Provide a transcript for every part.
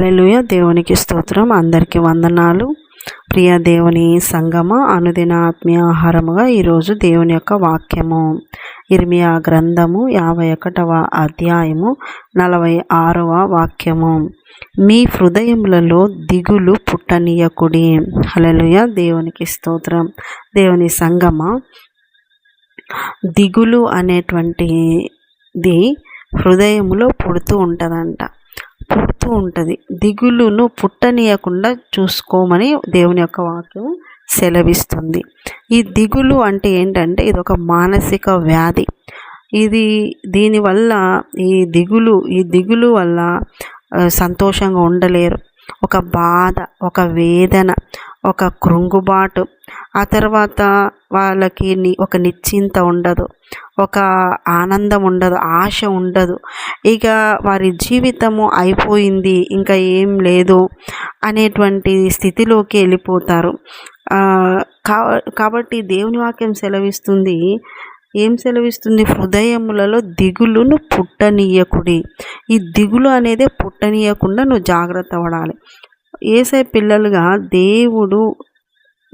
హల్లెలూయ. దేవునికి స్తోత్రం. అందరికీ వందనాలు. ప్రియ దేవుని సంగమ అనుదిన ఆత్మీయ ఆహారముగా ఈరోజు దేవుని యొక్క వాక్యము. ఇర్మియా గ్రంథము యాభై ఒకటవ అధ్యాయము నలభై ఆరవ వాక్యము. మీ హృదయములలో దిగులు పుట్టనీయకుడి. హల్లెలూయ. దేవునికి స్తోత్రం. దేవుని సంగమ దిగులు అనేటువంటిది హృదయములో పుడుతూ ఉంటుందంట. పుడుతూ ఉంటుంది. దిగులును పుట్టనీయకుండా చూసుకోమని దేవుని యొక్క వాక్యం సెలవిస్తుంది. ఈ దిగులు అంటే ఏంటంటే ఇది ఒక మానసిక వ్యాధి. ఇది దీనివల్ల ఈ దిగులు ఈ దిగులు వల్ల సంతోషంగా ఉండలేరు. ఒక బాధ ఒక వేదన ఒక కృంగుబాటు. ఆ తర్వాత వాళ్ళకి ని- ఒక నిశ్చింత ఉండదు ఒక ఆనందం ఉండదు ఆశ ఉండదు. ఇక వారి జీవితము అయిపోయింది ఇంకా ఏం లేదు అనేటువంటి స్థితిలోకి వెళ్ళిపోతారు. కా- కాబట్టి దేవుని వాక్యం సెలవిస్తుంది ఏం సెలవిస్తుంది? హృదయములలో దిగులును పుట్టనీయకుడి. ఈ దిగులు అనేది పుట్టనీయకుండా నువ్వు జాగ్రత్త పడాలి. ఏసై పిల్లలుగా దేవుడు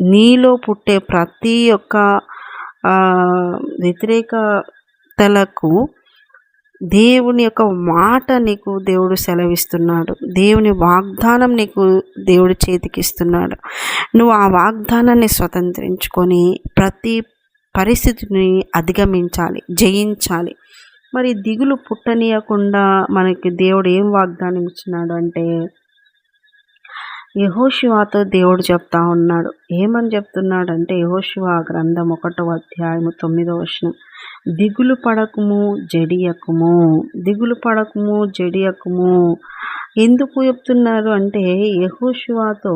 నీలో పుట్టే ప్రతి ఒక్క వ్యతిరేకతలకు దేవుని యొక్క మాట నీకు దేవుడు సెలవిస్తున్నాడు. దేవుని వాగ్దానం నీకు దేవుడు చేతికిస్తున్నాడు. నువ్వు ఆ వాగ్దానాన్ని స్వతంత్రించుకొని ప్రతి పరిస్థితిని అధిగమించాలి జయించాలి. మరి దిగులు పుట్టనీయకుండా మనకి దేవుడు ఏం వాగ్దానం ఇచ్చినాడు అంటే యహోశివాతో దేవుడు చెప్తా ఉన్నాడు. ఏమని చెప్తున్నాడు అంటే యహోశివ గ్రంథం ఒకటో అధ్యాయము తొమ్మిదో వచనం. దిగులు పడకము జడియకము. దిగులు పడకము జడియకము. ఎందుకు చెప్తున్నారు అంటే యహోశివాతో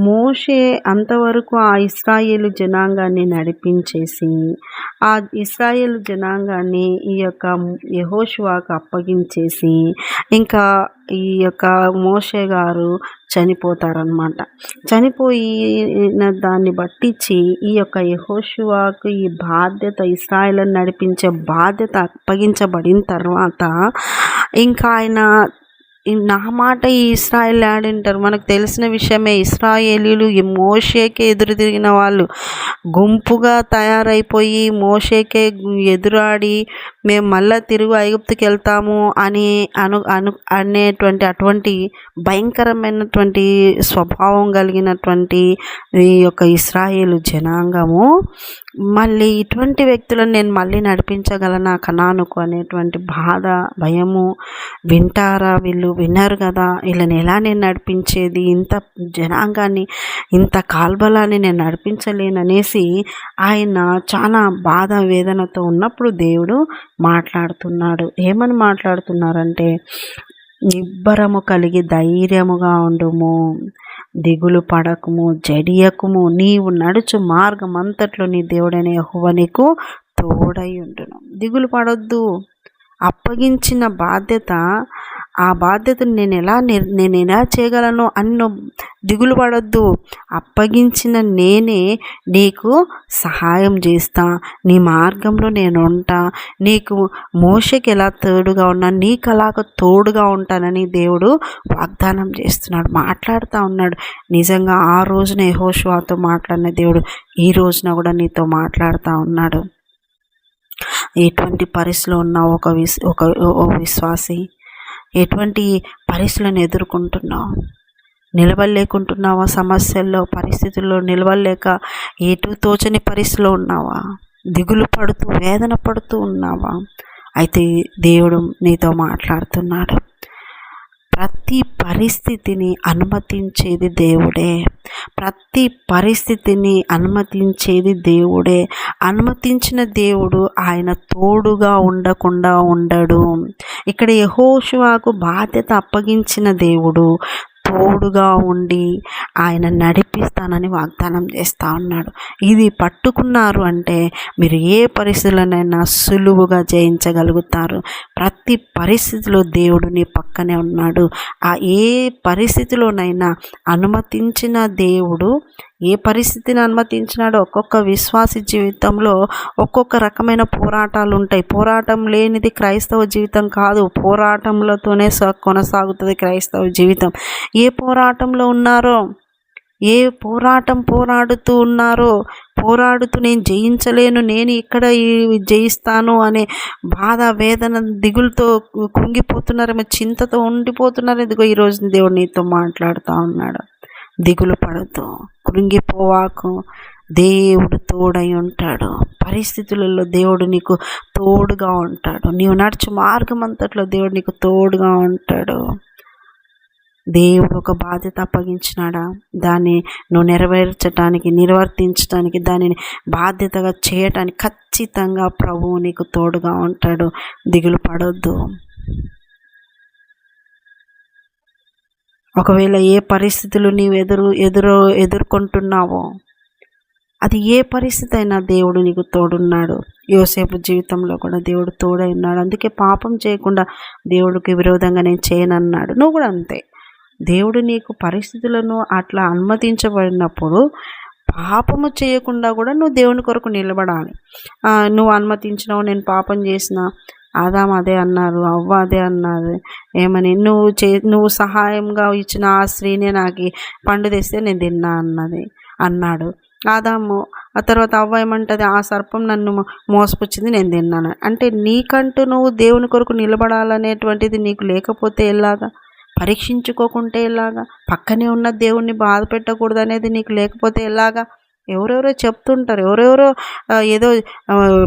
మోషే అంతవరకు ఆ ఇస్రాయేలు జనాంగాన్ని నడిపించేసి ఆ ఇస్రాయేల్ జనాంగాన్ని ఈ యొక్క యహోశివాకు అప్పగించేసి ఇంకా ఈ యొక్క మోషే గారు చనిపోతారనమాట చనిపోయిన దాన్ని బట్టించి ఈ యొక్క యహోశివాకు ఈ బాధ్యత ఇస్రాయలను నడిపించే బాధ్యత అప్పగించబడిన తర్వాత ఇంకా ఆయన నా మాట ఈ ఇస్రాయేల్ ఆడింటారు మనకు తెలిసిన విషయమే ఇస్రాయేలీలు ఈ మోషేకే ఎదురు తిరిగిన వాళ్ళు గుంపుగా తయారైపోయి మోషేకే ఎదురాడి మేము మళ్ళీ తిరుగు ఐగుప్తుకి వెళ్తాము అని అను అను అనేటువంటి అటువంటి భయంకరమైనటువంటి స్వభావం కలిగినటువంటి ఈ యొక్క ఇస్రాయేలు జనాంగము మళ్ళీ ఇటువంటి వ్యక్తులను నేను మళ్ళీ నడిపించగలనా కనానుకు అనేటువంటి బాధ భయము వింటారా వీళ్ళు? విన్నారు కదా. వీళ్ళని ఎలా నేను నడిపించేది? ఇంత జనాంగాన్ని ఇంత కాల్బలాన్ని నేను నడిపించలేననేసి ఆయన చాలా బాధ వేదనతో ఉన్నప్పుడు దేవుడు మాట్లాడుతున్నాడు. ఏమని మాట్లాడుతున్నారంటే నిబ్బరము కలిగి ధైర్యముగా ఉండుము దిగులు పడకము జడియకుము. నీవు నడుచు మార్గం అంతట్లో నీ దేవుడైన యెహోవా నీకు తోడై ఉండును. దిగులు పడొద్దు. అప్పగించిన బాధ్యత ఆ బాధ్యతను నేను ఎలా నేను ఎలా చేయగలను అని నువ్వు దిగులు పడొద్దు. అప్పగించిన నేనే నీకు సహాయం చేస్తా. నీ మార్గంలో నేను ఉంటా. నీకు మోషకి ఎలా తోడుగా ఉన్నా నీకు అలాగ తోడుగా ఉంటానని దేవుడు వాగ్దానం చేస్తున్నాడు మాట్లాడుతూ ఉన్నాడు. నిజంగా ఆ రోజున యహోషువాతో మాట్లాడిన దేవుడు ఈ రోజున కూడా నీతో మాట్లాడుతూ ఉన్నాడు. ఎటువంటి పరిస్థితిలో ఉన్న ఒక విస్ ఒక విశ్వాసి? ఎటువంటి పరిస్థితులను ఎదుర్కొంటున్నావు? నిలబడలేకుంటున్నావా? సమస్యల్లో పరిస్థితుల్లో నిలబడలేక ఎటు తోచని పరిస్థితిలో ఉన్నావా? దిగులు పడుతూ వేదన పడుతూ ఉన్నావా? అయితే దేవుడు నీతో మాట్లాడుతున్నాడు. ప్రతి పరిస్థితిని అనుమతించేది దేవుడే. ప్రతి పరిస్థితిని అనుమతించేది దేవుడే. అనుమతించిన దేవుడు ఆయన తోడుగా ఉండకుండా ఉండడు. ఇక్కడ యహోషువాకు బాధ్యత అప్పగించిన దేవుడు తోడుగా ఉండి ఆయన నడిపిస్తానని వాగ్దానం చేస్తూ ఉన్నాడు. ఇది పట్టుకున్నారు అంటే మీరు ఏ పరిస్థితులనైనా సులువుగా జయించగలుగుతారు. ప్రతి పరిస్థితిలో దేవుడు నీ పక్కనే ఉన్నాడు. ఆ ఏ పరిస్థితిలోనైనా అనుమతించిన దేవుడు ఏ పరిస్థితిని అనుమతించినాడో ఒక్కొక్క విశ్వాసి జీవితంలో ఒక్కొక్క రకమైన పోరాటాలు ఉంటాయి పోరాటం లేనిది క్రైస్తవ జీవితం కాదు. పోరాటంలోతోనే కొనసాగుతుంది క్రైస్తవ జీవితం. ఏ పోరాటంలో ఉన్నారో ఏ పోరాటం పోరాడుతూ ఉన్నారో పోరాడుతూ నేను జయించలేను నేను ఇక్కడ జయిస్తాను అనే బాధ వేదన దిగులతో కుంగిపోతున్నారేమో చింతతో ఉండిపోతున్నారు ఇదిగో ఈరోజు దేవుడు నీతో మాట్లాడుతూ ఉన్నాడు. దిగులు పడద్దు కృంగిపోవాకు దేవుడు తోడై ఉంటాడు. పరిస్థితులలో దేవుడు నీకు తోడుగా ఉంటాడు. నీవు నడుచు మార్గం అంతట్లో దేవుడు నీకు తోడుగా ఉంటాడు. దేవుడు ఒక బాధ్యత అప్పగించినాడా? దాన్ని నువ్వు నెరవేర్చడానికి నిర్వర్తించడానికి దానిని బాధ్యతగా చేయటానికి ఖచ్చితంగా ప్రభువు నీకు తోడుగా ఉంటాడు. దిగులు పడొద్దు. ఒకవేళ ఏ పరిస్థితులు నీవు ఎదురు ఎదురు ఎదుర్కొంటున్నావో అది ఏ పరిస్థితి అయినా దేవుడు నీకు తోడున్నాడు. యోసేపు జీవితంలో కూడా దేవుడు తోడై ఉన్నాడు. అందుకే పాపం చేయకుండా దేవుడికి విరోధంగా నేను చేయనన్నాడు. నువ్వు కూడా అంతే. దేవుడు నీకు పరిస్థితులను అట్లా అనుమతించబడినప్పుడు పాపము చేయకుండా కూడా నువ్వు దేవుని కొరకు నిలబడాలి. నువ్వు అనుమతించినావు నేను పాపం చేసిన ఆదాం అదే అన్నారు అవ్వ అదే అన్నారు. ఏమని నువ్వు చే నువ్వు సహాయంగా ఇచ్చిన ఆ స్త్రీనే నాకు పండు తెస్తే నేను తిన్నా అన్నది అన్నాడు. ఆదాము ఆ తర్వాత అవ్వ ఏమంటుంది ఆ సర్పం నన్ను మోసపుచ్చింది నేను తిన్నాను. అంటే నీకంటూ నువ్వు దేవుని కొరకు నిలబడాలనేటువంటిది నీకు లేకపోతే ఎలాగా? పరీక్షించుకోకుంటే ఎలాగా? పక్కనే ఉన్న దేవుణ్ణి బాధ పెట్టకూడదు అనేది నీకు లేకపోతే ఎలాగా? ఎవరెవరో చెప్తుంటారు ఎవరెవరో ఏదో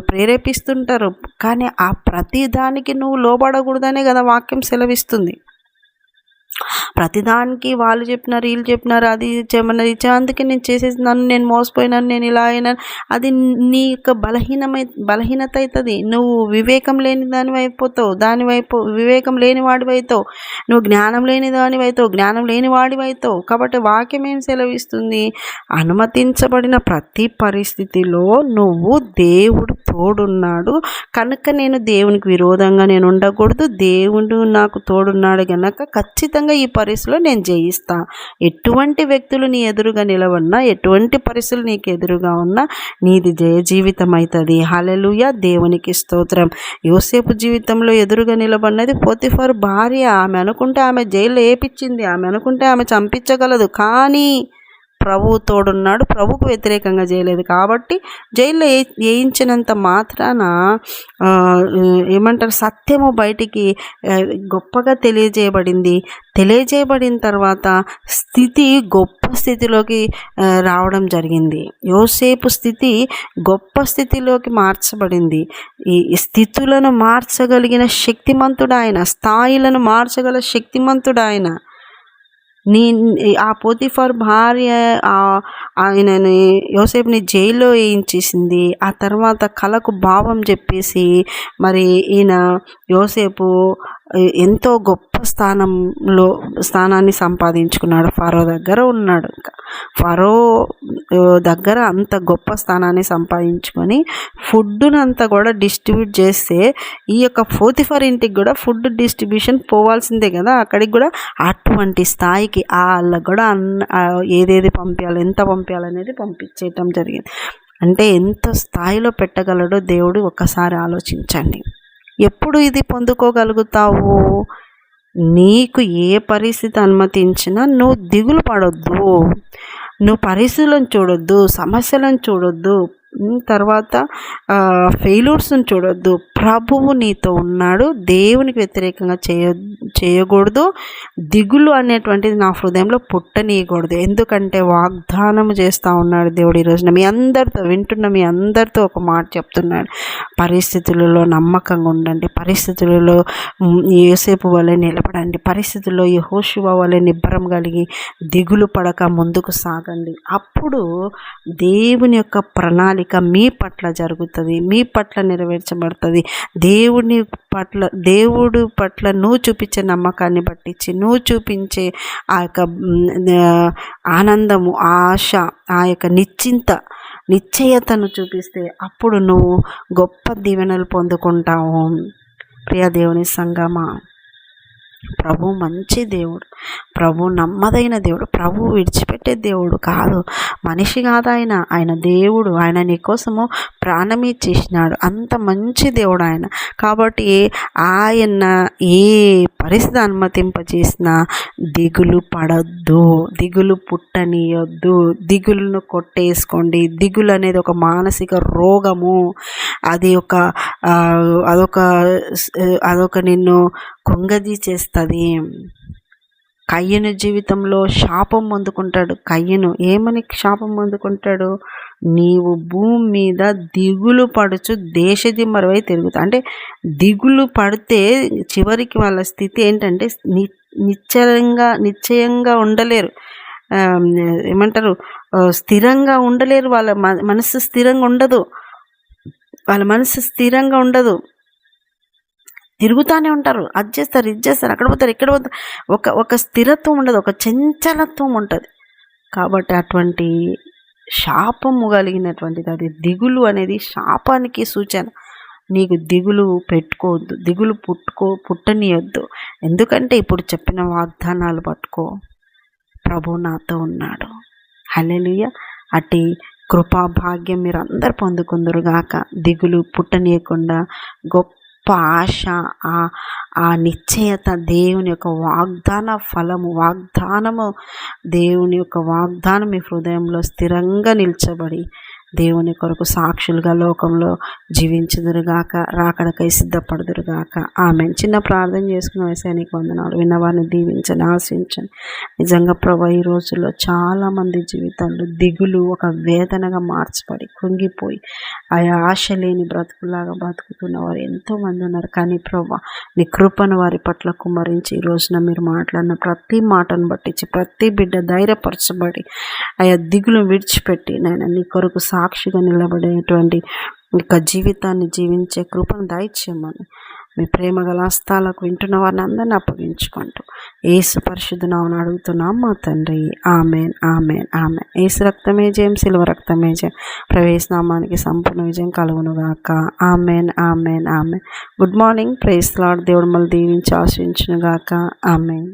ప్రేరేపిస్తుంటారు. కానీ ఆ ప్రతి దానికి నువ్వు లోబడకూడదనే కదా వాక్యం సెలవిస్తుంది. ప్రతిదానికి వాళ్ళు చెప్పినారు వీళ్ళు చెప్పినారు అది చేయమన్నారు ఇచ్చా అందుకే నేను చేసేసినాను నేను మోసపోయినాను నేను ఇలా అయినాను అది నీ యొక్క బలహీనమై బలహీనత అవుతుంది నువ్వు వివేకం లేని దాని అయిపోతావు దాని వైపు వివేకం లేని వాడివైతావు నువ్వు జ్ఞానం లేని దానివైతావు జ్ఞానం లేని వాడివైతావు కాబట్టి వాక్యం ఏం సెలవిస్తుంది? అనుమతించబడిన ప్రతి పరిస్థితిలో నువ్వు దేవుడు తోడున్నాడు. కనుక నేను దేవునికి విరోధంగా నేను ఉండకూడదు. దేవుడు నాకు తోడున్నాడు కనుక ఖచ్చితంగా ఈ పరిస్థితిలో నేను జయిస్తా. ఎటువంటి వ్యక్తులు నీ ఎదురుగా నిలవన్నా ఎటువంటి పరిస్థితులు నీకు ఎదురుగా ఉన్నా నీది జయ జీవితం అవుతుంది హలలుయ దేవునికి స్తోత్రం. యోసేపు జీవితంలో ఎదురుగా నిలబడినది పోతిఫర్ భార్య. ఆమె అనుకుంటే ఆమె జైల్లో ఏపించింది ఆమె అనుకుంటే ఆమె చంపించగలదు. కానీ ప్రభువు తోడున్నాడు. ప్రభుకు వ్యతిరేకంగా చేయలేదు. కాబట్టి జైల్లో వేయించినంత మాత్రాన ఏమంటారు సత్యము బయటికి గొప్పగా తెలియజేయబడింది. తెలియజేయబడిన తర్వాత స్థితి గొప్ప స్థితిలోకి రావడం జరిగింది. యోసేపు స్థితి గొప్ప స్థితిలోకి మార్చబడింది. ఈ స్థితులను మార్చగలిగిన శక్తిమంతుడు ఆయన స్థాయిలను మార్చగల శక్తిమంతుడు ఆయన నీ ఆ పోతిఫర్ భార్య ఆయనని యోసేపుని జైల్లో వేయించేసింది. ఆ తర్వాత కళకు భావం చెప్పేసి మరి ఈయన యోసేపు ఎంతో గొప్ప స్థానంలో స్థానాన్ని సంపాదించుకున్నాడు. ఫరో దగ్గర ఉన్నాడు ఇంకా. ఫరో దగ్గర అంత గొప్ప స్థానాన్ని సంపాదించుకొని ఫుడ్నంతా కూడా డిస్ట్రిబ్యూట్ చేస్తే ఈ యొక్క ఫోతిఫర్ ఇంటికి కూడా ఫుడ్ డిస్ట్రిబ్యూషన్ పోవాల్సిందే కదా. అక్కడికి కూడా అటువంటి స్థాయికి వాళ్ళకు కూడా అన్న ఏదేది పంపించాలి ఎంత పంపించాలనేది పంపించేయటం జరిగింది. అంటే ఎంత స్థాయిలో పెట్టగలడో దేవుడు ఒకసారి ఆలోచించండి. ఎప్పుడు ఇది పొందుకోగలుగుతావు? నీకు ఏ పరిస్థితి అనుమతించినా నువ్వు దిగులు పడొద్దు. నువ్వు పరిస్థితులను చూడొద్దు సమస్యలను చూడొద్దు. తర్వాత ఫెయిల్యూర్స్ని చూడొద్దు. ప్రభువు నీతో ఉన్నాడు. దేవునికి వ్యతిరేకంగా చేయ చేయకూడదు. దిగులు అనేటువంటిది నా హృదయంలో పుట్టనీయకూడదు. ఎందుకంటే వాగ్దానం చేస్తూ ఉన్నాడు దేవుడు ఈరోజున మీ అందరితో వింటున్న మీ అందరితో ఒక మాట చెప్తున్నాడు. పరిస్థితులలో నమ్మకంగా ఉండండి. పరిస్థితులలో ఏసేపు వలె నిలబడండి. పరిస్థితుల్లో ఈ హోషువ నిబ్బరం కలిగి దిగులు పడక ముందుకు సాగండి. అప్పుడు దేవుని యొక్క ప్రణాళిక మీ పట్ల జరుగుతుంది. మీ పట్ల నెరవేర్చబడుతుంది. దేవుని పట్ల దేవుడు పట్ల నువ్వు చూపించే నమ్మకాన్ని పట్టించి నువ్వు చూపించే ఆ యొక్క ఆనందము ఆశ ఆ యొక్క నిశ్చింత నిశ్చయతను చూపిస్తే అప్పుడు నువ్వు గొప్ప దీవెనలు పొందుకుంటావు. ప్రియ దేవుని సంగమా. ప్రభు మంచి దేవుడు. ప్రభు నమ్మదైన దేవుడు. ప్రభు విడిచిపెట్టే దేవుడు కాదు. మనిషి కాదు ఆయన. ఆయన దేవుడు. ఆయన నీకోసము ప్రాణం ఇచ్చేసినాడు. అంత మంచి దేవుడు ఆయన. కాబట్టి ఆయన ఏ పరిస్థితి అనుమతింపజేసిన దిగులు పడద్దు దిగులు పుట్టనీయొద్దు దిగులను కొట్టేసుకోండి. దిగులు అనేది ఒక మానసిక రోగము. అది ఒక అదొక అదొక నిన్ను కుంగదీచేస్తుంది కయ్యను జీవితంలో శాపం పొందుకుంటాడు కయ్యను ఏమని శాపం పొందుకుంటాడు నీవు భూమి మీద దిగులు పడుచు దేశదిమ్మరవై తిరుగుతా. అంటే దిగులు పడితే చివరికి వాళ్ళ స్థితి ఏంటంటే ని నిశ్చయంగా నిశ్చయంగా ఉండలేరు. ఏమంటారు? స్థిరంగా ఉండలేరు. వాళ్ళ మనసు స్థిరంగా ఉండదు. వాళ్ళ మనసు స్థిరంగా ఉండదు. తిరుగుతూనే ఉంటారు. అది చేస్తారు ఇది చేస్తారు అక్కడ పోతారు ఇక్కడ పోతారు. ఒక ఒక స్థిరత్వం ఉండదు ఒక చంచలత్వం ఉంటుంది. కాబట్టి అటువంటి శాపము కలిగినటువంటిది. అది దిగులు అనేది శాపానికి సూచన. నీకు దిగులు పెట్టుకోవద్దు. దిగులు పుట్టుకో పుట్టనియొద్దు. ఎందుకంటే ఇప్పుడు చెప్పిన వాగ్దానాలు పట్టుకో. ప్రభు నాతో ఉన్నాడు. హలెలుయ అటు కృపా భాగ్యం మీరు అందరు పొందుకుందరుగాక. దిగులు పుట్టనీయకుండా గొప్ప ఆశ ఆ నిశ్చయత దేవుని యొక్క వాగ్దాన ఫలము వాగ్దానము దేవుని యొక్క వాగ్దానం మీ హృదయంలో స్థిరంగా నిల్చబడి దేవుని కొరకు సాక్షులుగా లోకంలో జీవించుదురుగాక రాకడకై సిద్ధపడుదురుగాక. ఆమె చిన్న ప్రార్థన చేసుకున్న వయసానికి వందనాలు. విన్నవారిని దీవించని ఆశించని నిజంగా ప్రభా ఈ రోజుల్లో చాలామంది జీవితాల్లో దిగులు ఒక వేదనగా మార్చబడి కుంగిపోయి ఆ ఆశ లేని బ్రతుకులాగా బ్రతుకుతున్న వారు ఎంతోమంది ఉన్నారు. కానీ ప్రభా నీ కృపను వారి పట్ల కుమరించి ఈ రోజున మీరు మాట్లాడిన ప్రతి మాటను పట్టించి ప్రతి బిడ్డ ధైర్యపరచబడి ఆయా దిగులు విడిచిపెట్టి నేను నీ కొరకు సాక్షిగా నిలబడేటువంటి యొక్క జీవితాన్ని జీవించే కృపను దయచేయమని మీ ప్రేమ గల హస్తాలకు వింటున్న వారిని అందరినీ అప్పగించుకుంటూ ఏసు పరిశుద్ధనామని అడుగుతున్నాం మా తండ్రి. Amen amen amen. ఏసు రక్తమే జయం సిల్వ రక్తమే జయం. ప్రవేశనామానికి సంపూర్ణ విజయం కలుగునుగాక. Amen amen amen. Good morning. Praise lord దేవుడు మళ్ళీ దీవించి ఆశించునుగాక ఆమెన్.